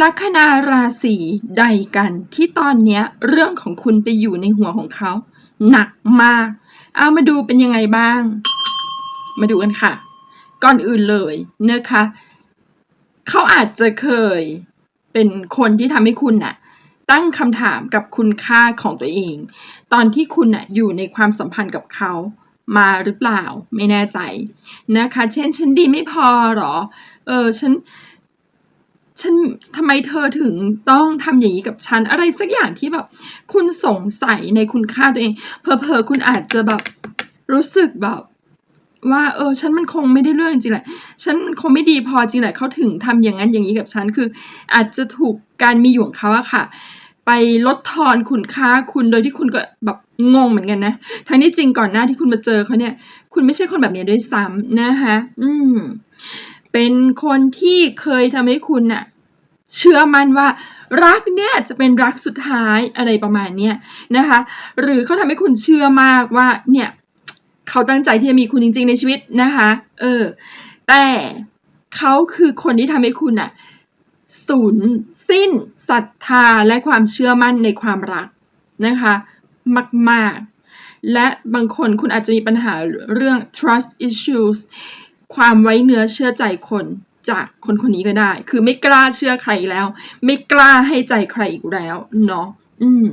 ลัคนาราศีใดกันที่ตอนเนี้ยเรื่องของคุณไปอยู่ในหัวของเขาหนักมาก เอามาดูเป็นยังไงบ้าง มาดูกันค่ะ ก่อนอื่นเลยนะคะเขาอาจจะเคยเป็นคนที่ทำให้คุณน่ะ ตั้งคำถามกับคุณค่าของตัวเอง ตอนที่คุณน่ะอยู่ในความสัมพันธ์กับเขามาหรือเปล่าไม่แน่ใจนะคะ เช่นฉันดีไม่พอหรอ เออฉัน ฉันทำไมเธอถึงต้องทำอย่างนี้กับฉัน อะไรสักอย่างที่แบบ คุณสงสัยในคุณค่าตัวเอง เพอเพอคุณอาจจะแบบรู้สึกแบบ ว่า เออ ฉันมันคงไม่ได้เรื่องจริงแหละ ฉันคงไม่ดีพอจริงแหละเขาถึงทำอย่างนั้นอย่างนี้กับฉัน คือ อาจจะถูกการมีอยู่ของเขาอะค่ะ ไปลดทอนคุณค่าคุณโดยที่คุณก็แบบงงเหมือนกันนะทั้งที่จริงก่อนหน้าที่คุณมาเจอเขาเนี่ย คุณไม่ใช่คนแบบนี้ด้วยซ้ำนะคะอืม เป็นคนที่เคยทำให้คุณน่ะเชื่อมั่นว่ารักเนี่ยจะเป็นรักสุดท้ายอะไรประมาณเนี้ยนะคะ หรือเขาทำให้คุณเชื่อมากว่าเนี่ยเขาตั้งใจที่จะมีคุณจริง ๆ ในชีวิตนะคะ เออ แต่เขาคือคนที่ทำให้คุณน่ะสูญสิ้นศรัทธาและความเชื่อมั่นในความรักนะคะ มาก ๆ และบางคนคุณอาจจะมีปัญหาเรื่อง trust issues ความไว้เนื้อเชื่อใจคนจากคนคนนี้ก็ได้ คือไม่กล้าเชื่อใครแล้ว ไม่กล้าให้ใจใครอีกแล้วเนาะอืม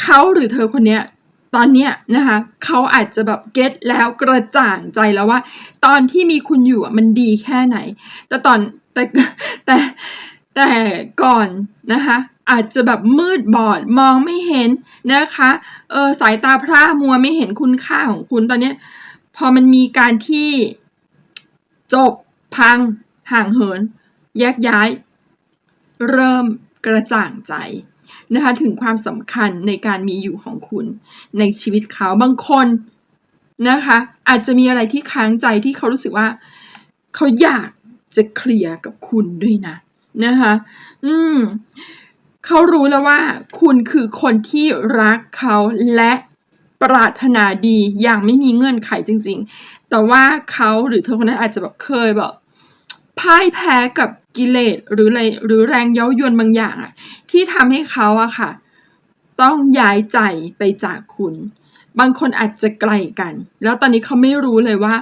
เขาหรือเธอคนเนี้ยตอนเนี้ยนะคะเขาอาจจะแบบเก็ตแล้วกระจ่างใจแล้วว่า ตอนที่มีคุณอยู่มันดีแค่ไหน แต่ตอนแต่แต่แต่ก่อนนะคะอาจจะแบบมืดบอดมองไม่เห็นนะคะเออสายตาพร่ามัวไม่เห็นคุณค่าของคุณตอนเนี้ย อมันมีการที่จบพังห่างเหิน แยกย้าย เริ่มกระจ่างใจนะคะถึงความสำคัญในการมีอยู่ของคุณในชีวิตเขาบางคนนะคะอาจจะมีอะไรที่ค้างใจที่เขารู้สึกว่า เขาอยากจะเคลียร์กับคุณด้วยนะนะคะอืมเขารู้แล้วว่าคุณคือคนที่รักเขาและ ปรารถนาดีอย่างไม่มีเงื่อนไขจริง ๆ แต่ว่าเขาหรือเธอคนนั้นอาจจะแบบเคยแบบพ่ายแพ้กับกิเลสหรืออะไรหรือแรงเย้ายวนบางอย่างอะที่ทำให้เขาอะค่ะ ต้องย้ายใจไปจากคุณ บางคนอาจจะไกลกัน แล้วตอนนี้เขาไม่รู้เลยว่า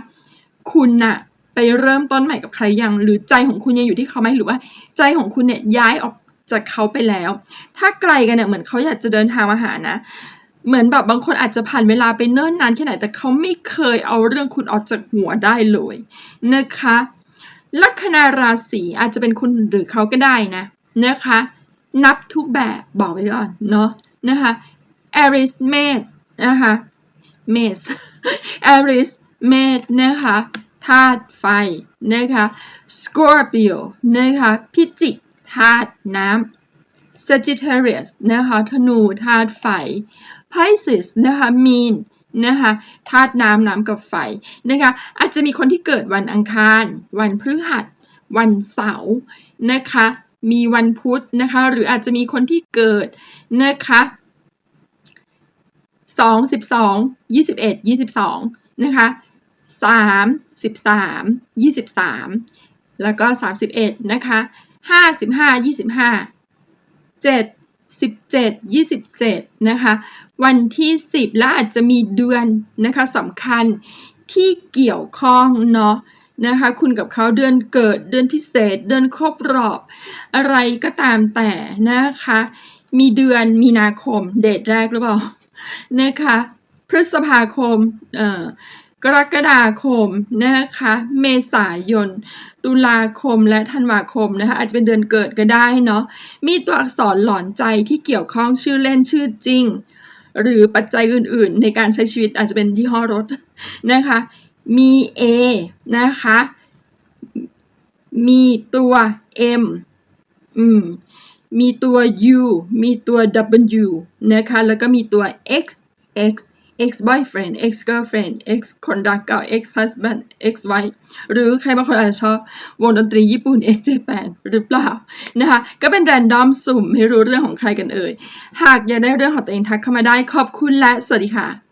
คุณน่ะไปเริ่มต้นใหม่กับใครยัง หรือใจของคุณยังอยู่ที่เขาไหมหรือว่า ใจของคุณเนี่ยย้ายออกจากเขาไปแล้ว ถ้าไกลกันเนี่ยเหมือนเขาอยากจะเดินทางมาหานะ เหมือนแบบบางคนอาจจะผ่านเวลาไปเนิ่นนานแค่ไหน แต่เขาไม่เคยเอาเรื่องคุณออกจากหัวได้เลยนะคะลัคนาราศีอาจจะเป็นคุณหรือเขาก็ได้นะนะคะ นับทุกแบบบอกไว้ก่อนเนาะนะคะ Aries m a g นะคะ m a g Aries m a g นะคะธาตุไฟนะคะ Scorpio นะคะพิจิกธาตุน้ำ Sagittarius นะคะธนูธาตุไฟ Pisces นะคะมีนนะคะธาตุน้ำน้ำกับไฟนะคะอาจจะมีคนที่เกิดวันอังคาร วันพฤหัส วันเสาร์นะคะมีวันพุธนะคะหรืออาจจะมีคนที่เกิดนะคะสองสิบสองยี่สิบเอ็ดยี่สิบสองนะคะสามสิบสามยี่สิบสามแล้วก็สามสิบเอ็ดนะคะห้าสิบห้ายี่สิบห้าเจ็ดสิบเจ็ดยี่สิบเจ็ดนะคะ วันที่สิบและอาจจะมีเดือนนะคะสำคัญที่เกี่ยวข้องเนาะนะคะคุณกับเขาเดือนเกิดเดือนพิเศษ เดือนครบรอบ อะไรก็ตามแต่นะคะ มีเดือนมีนาคมเดทแรกหรือเปล่านะคะพฤษภาคมเอ่อกรกฎาคมนะคะ เมษายน ตุลาคมและธันวาคมนะคะอาจจะเป็นเดือนเกิดก็ได้เนาะมีตัวอักษรหลอนใจที่เกี่ยวข้องชื่อเล่นชื่อจริง หรือปัจจัยอื่นๆ ในการใช้ชีวิตอาจจะเป็นยี่ห้อรถนะคะ มี A นะคะ มีตัว M อืมมีตัว U มีตัว W นะคะ แล้วก็มีตัว X X ex boyfriend ex girlfriend ex คนรักเก่า ex husband ex wife หรือใครบางคนอาจจะชอบวงดนตรีญี่ปุ่น x Japan หรือเปล่านะคะก็เป็นแรนดอมสุ่มไม่รู้เรื่องของใครกันเอ่ย หากอยากได้เรื่องของตัวเองทักเข้ามาได้ขอบคุณและสวัสดีค่ะ